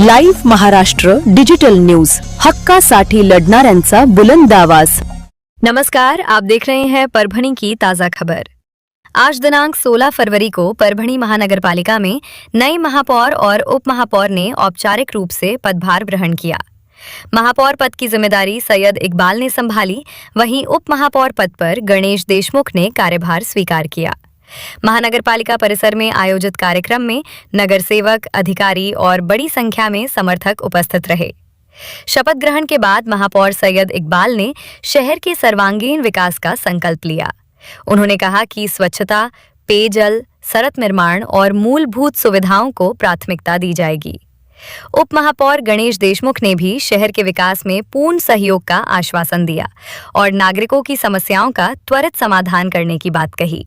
Live Maharashtra digital news. हक्कासाठी लढणाऱ्यांचा बुलंद आवाज़. नमस्कार, आप देख रहे हैं परभणी की ताज़ा खबर. आज दिनांक 16 फरवरी को परभणी महानगर पालिका में नए महापौर और उप महापौर ने औपचारिक रूप से पदभार ग्रहण किया। महापौर पद की ज़िम्मेदारी सैयद इकबाल ने संभाली, वहीं उप महापौर पद पर गणेश देशमुख ने कार्यभार स्वीकार किया। महानगर पालिका परिसर में आयोजित कार्यक्रम में नगर सेवक, अधिकारी और बड़ी संख्या में समर्थक उपस्थित रहे। शपथ ग्रहण के बाद महापौर सैयद इकबाल ने शहर के सर्वांगीण विकास का संकल्प लिया। उन्होंने कहा कि स्वच्छता, पेयजल, सड़क निर्माण और मूलभूत सुविधाओं को प्राथमिकता दी जाएगी। उप महापौर गणेश देशमुख ने भी शहर के विकास में पूर्ण सहयोग का आश्वासन दिया और नागरिकों की समस्याओं का त्वरित समाधान करने की बात कही।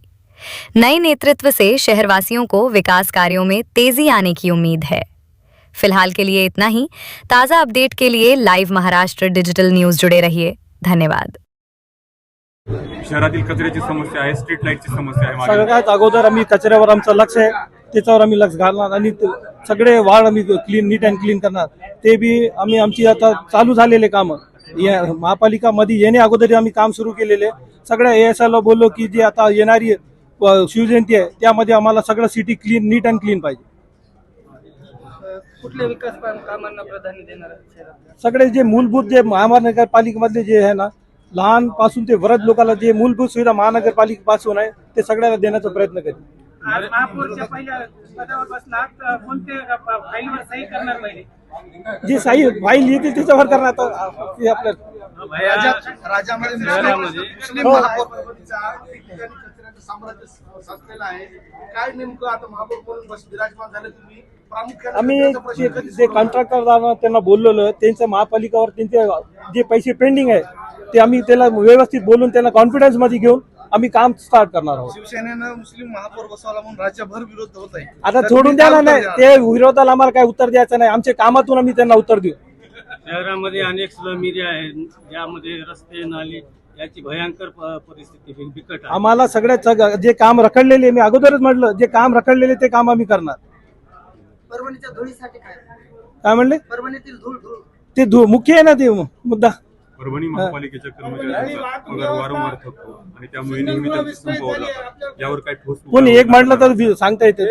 नए नेतृत्व से शहरवासियों को विकास कार्यों में तेज़ी आने की उम्मीद है। फ़िलहाल के लिए इतना ही। ताज़ा अपडेट के लिए लाइव महाराष्ट्र डिजिटल न्यूज़ जुड़े रहिए। धन्यवाद। शहरातील कचऱ्याची समस्या आहे स्ट्रीट लाईटची समस्या आहे मागे. सगळ्यात अगोदर आम्ही कचऱ्यावर आमचं लक्ष आहे त्याच्यावर आम्ही लक्ष घालणार आणि ते सगळे वाढ आम्ही क्लीन नीट अँड क्लीन करणार. ते बी आम्ही आमची आता चालू झालेले काम. या महापालिका मध्ये येणे अगोदर आम्ही काम सुरू केलेले. सगळ्या एस ला बोललो की जी आता येणारी शिवजयंती आहे त्यामध्ये आम्हाला सगळं city clean neat and clean पाहिजे. कुठल्या विकास पा- कामांना प्राधान्य देणार आहेत शहरात? सगळे जे मूलभूत जे महानगरपालिकेमधले जे आहे ना लहानपासून ते वृद्ध लोकांना जे मूलभूत सुविधा महानगरपालिकेपासून आहे ते सगळ्याला देण्याचा प्रयत्न करेल जे साई फाईल येते त्याच्यावर करणार आपल्या साम्राज्य साचलेलं आहे. काय नेमकं आता महापौर म्हणून बस विराजमान झाले तुम्ही? आम्ही जे कधी जे कॉन्ट्रॅक्टर त्यांना बोललेलो त्यांचं महापालिकावर त्यांचे जे पैसे पेंडिंग आहे ते आम्ही त्याला व्यवस्थित बोलून त्यांना कॉन्फिडन्समध्ये घेऊन आम्ही काम स्टार्ट करणार आहोत. शिवसेनेनं मुस्लिम महापौर बसवला म्हणून राज्यभर विरोध होत आहे. आता सोडून द्या ना काय नाही ते विरोधाला आम्हाला काय उत्तर द्यायचं नाही आमच्या कामातून आम्ही त्यांना उत्तर देऊ. शहरामध्ये अनेक स्लम एरिया आहेत ज्यामध्ये रस्ते नाली याची भयंकर परिस्थिती बिकट आहे. आम्हाला सगळ्यात सगळं- जे काम रखडलेले मी अगोदरच म्हटलं जे काम रखडलेले ते काम आम्ही करणार. परभणीच्या धुळीसाठी काय? काय म्हणले? परभणीतील धूळ धूळ. ते धु- मुख्य आहे ना ते मुद्दा? परभणी महापालिकेच्या कर्मचाऱ्यांचा पगार वारंवार थकतो. आणि त्यामुळे नेहमी त्यांचे यावर काय ठोस उपाय कोणी एक म्हटलं तर वि- सांगता येते.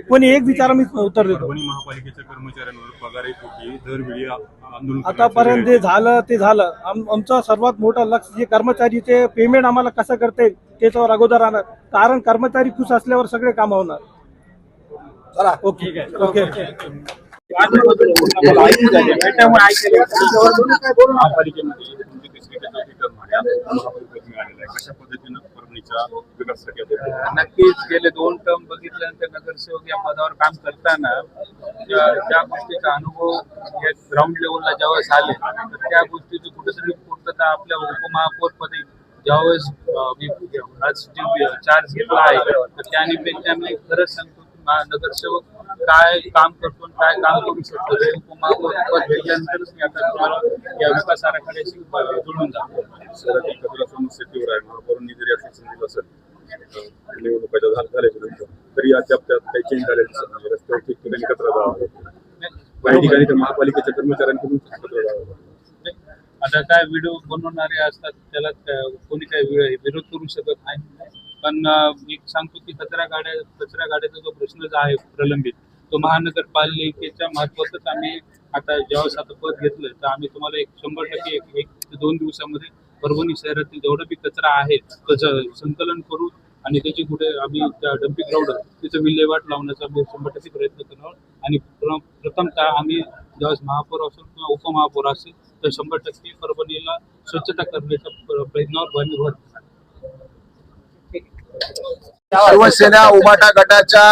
कोणी एक विचार मी उत्तर देतो. परभणी महापालिकेच्या कर्मचाऱ्यांवर पगारी पोटी दरवेळी आ- आंदोलन करण्याची आतापर्यंत वेळ. जे झालं ते झालं. आम- आमचं सर्वात मोठं लक्ष जे कर्मचारीचे पेमेंट आम्हाला कसं करता येईल त्याच्यावर अगोदर आणणार कारण कर्मचारी खुश असल्यावर सगळे काम होणार. ओके. ओके. नक्कीच गेले दोन टर्म बघितल्यानंतर नगरसेवक या पदावर काम करताना ज्या गोष्टीचा अनुभव या ग्राउंड लेवलला ज्यावेळेस आले तर त्या गोष्टीची कुठेतरी पूर्तता आपल्या उपमहापौर पदी ज्यावेळेस मी चार्ज घेतला आहे तर त्या निमित्ताने खरंच सांगतो नगरसेवक काय काम करतो काय काम करू शकतो हे पद घेतल्यानंतरच मी आता तुम्हाला या विकास आराखड्याशी जुळून जातो. शहरातील कचरा समस्येवर आहे महापौरांनी जरी असं समजलं असेल. अं, निवडणुकाच्या झाल- झाल्याच्या तरी अद्याप त्यात काही चेंज झालेलं दिसत नाही. रस्त्यावर ठिकठिकाणी कचरा जावा. काही ठिकाणी तर महापालिकेच्या कर्मचाऱ्यांकडून कचरा जावा. आता काय व्हिडिओ बनवणारे असतात त्याला कोणी काय वि- विरोध करू शकत नाही. पण मी सांगतो की कचरा गाड्या कचरा गाड्याचा जो प्रश्न जो आहे प्रलंबित तो महानगरपालिकेच्या मार्फतच आम्ही आता ज्यावेळेस आता पद घेतलं तर आम्ही तुम्हाला एक शंभर टक्के एक एक ते दोन दिवसामध्ये परभणी शहरातील जेवढा बी कचरा आहे त्याचं संकलन करू आणि त्याची कुठे आम्ही त्या डम्पिंग ग्राउंड तिचं विल्हेवाट लावण्याचा शंभर टक्के प्रयत्न करणार. आणि प्रथमतः आम्ही ज्यावेळेस महापौर असेल किंवा उपमहापौर असेल तर शंभर टक्के परभणीला स्वच्छता करण्याच्या प्रयत्नावर भर शिवसेना उमाटा गटाच्या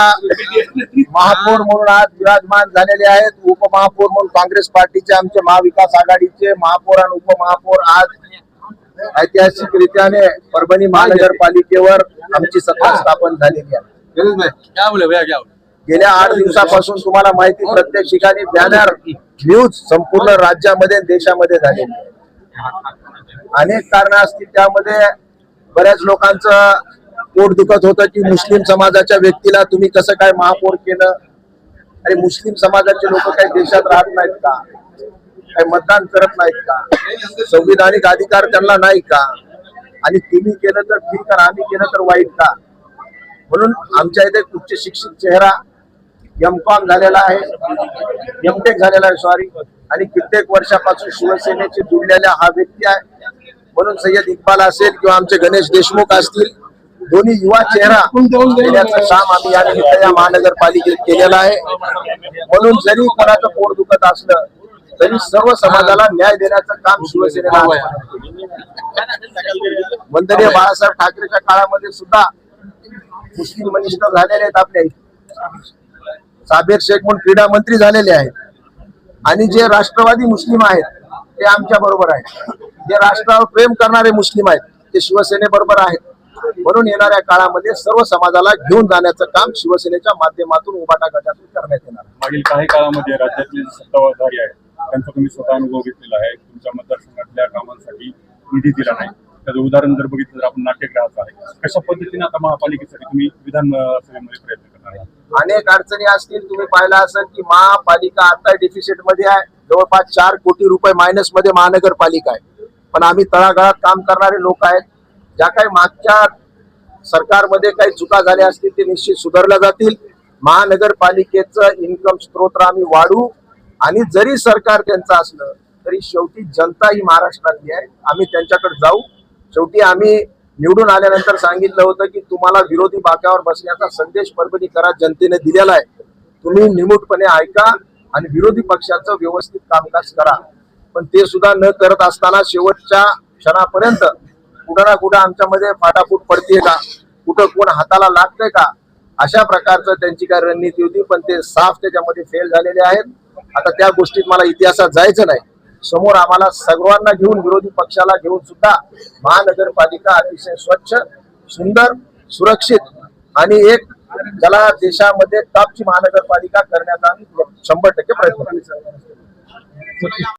महापौर म्हणून आज विराजमान झालेले आहेत. उपमहापौर म्हणून काँग्रेस पार्टीचे आमचे महाविकास आघाडीचे महापौर आणि उपमहापौर आज ऐतिहासिकरित्याने परभणी महानगरपालिकेवर आमची सत्ता स्थापन झालेली आहे. गेल्या आठ दिवसापासून तुम्हाला माहिती प्रत्येक ठिकाणी बॅनर न्यूज संपूर्ण राज्यामध्ये देशामध्ये झालेली आहे. अनेक कारण असतील त्यामध्ये बऱ्याच लोकांचं पोट दुखत होतं की मुस्लिम समाजाच्या व्यक्तीला तुम्ही कसं काय महापौर केलं? आणि मुस्लिम समाजाचे लोक काही देशात राहत नाहीत का? काही मतदान करत नाहीत का? संविधानिक अधिकार त्यांना नाही का? आणि तुम्ही केलं तर ठीक आणि आम्ही केलं तर वाईट का? म्हणून आमच्या इथे उच्च शिक्षित चेहरा एम कॉम झालेला आहे एमटेक झालेला आहे सॉरी आणि कित्येक वर्षापासून शिवसेनेची जुडलेला हा व्यक्ती आहे. म्हणून सय्यद इक्बाल असेल किंवा आमचे गणेश देशमुख असतील दोन्ही युवा चेहरा देण्याचं काम आम्ही या निमित्त या महानगरपालिकेत केलेलं आहे. म्हणून जरी कोणाचं पोट दुखत असलं तरी सर्व समाजाला न्याय देण्याचं काम शिवसेनेला वंदनीय बाळासाहेब ठाकरेच्या काळामध्ये सुद्धा मुस्लिम मनिष्ठ झालेले आहेत आपल्या साबेर शेख म्हणून क्रीडा मंत्री झालेले आहेत. आणि जे राष्ट्रवादी मुस्लिम आहेत ते आमच्या बरोबर आहेत. जे राष्ट्रावर प्रेम करणारे मुस्लिम आहेत ते शिवसेने बरोबर आहेत. म्हणून येणाऱ्या काळामध्ये सर्व समाजाला घेऊन जाण्याचं काम शिवसेनेच्या माध्यमातून उभाटा गटातून करण्यात येणार. मागील काही काळामध्ये राज्यातले सत्ताधारी आहेत त्यांचा तुम्ही स्वतः अनुभव घेतलेला आहे. तुमच्या मतदारसंघातल्या कामांसाठी निधी दिला नाही. त्याचं उदाहरण जर बघितलं तर आपण नाट्यगृहाचं आहे. कशा पद्धतीने आता महापालिकेसाठी तुम्ही विधानसभेमध्ये प्रयत्न करणार आहात? अनेक अडचणी असतील तुम्ही पाहिलं असेल की महापालिका आता डिफिसिटमध्ये आहे. जवळपास चार कोटी रुपये मायनसमध्ये महानगरपालिका आहे. पण आम्ही तळागाळात काम करणारे लोक आहेत. ज्या काही मागच्या सरकारमध्ये काही चुका झाल्या असतील ते निश्चित सुधारल्या जातील. महानगरपालिकेचं इन्कम स्त्रोत आम्ही वाढू. आणि जरी सरकार त्यांचं असलं तरी शेवटी जनता ही महाराष्ट्रातली आहे. आम्ही त्यांच्याकडे जाऊ. शेवटी आम्ही निवडून आल्यानंतर सांगितलं होतं की तुम्हाला विरोधी बाकावर बसण्याचा संदेश परभणी करा जनतेने दिलेला आहे. तुम्ही निमूटपणे ऐका आणि विरोधी पक्षाचं व्यवस्थित कामकाज करा. पण ते सुद्धा न करत असताना शेवटच्या क्षणापर्यंत कुठं ना कुठं आमच्यामध्ये फाटाफूट पडते का? कुठं कोण हाताला लागतंय का? अशा प्रकारचं त्यांची काय रणनीती होती पण ते साफ त्याच्यामध्ये फेल झालेले आहेत. आता त्या गोष्टीत मला इतिहासात जायचं नाही. समोर आम्हाला सर्वांना घेऊन विरोधी पक्षाला घेऊन सुद्धा महानगरपालिका अतिशय स्वच्छ सुंदर सुरक्षित आणि एक ज्याला देशामध्ये टॉपची महानगरपालिका करण्याचा आम्ही शंभर टक्के प्रयत्न.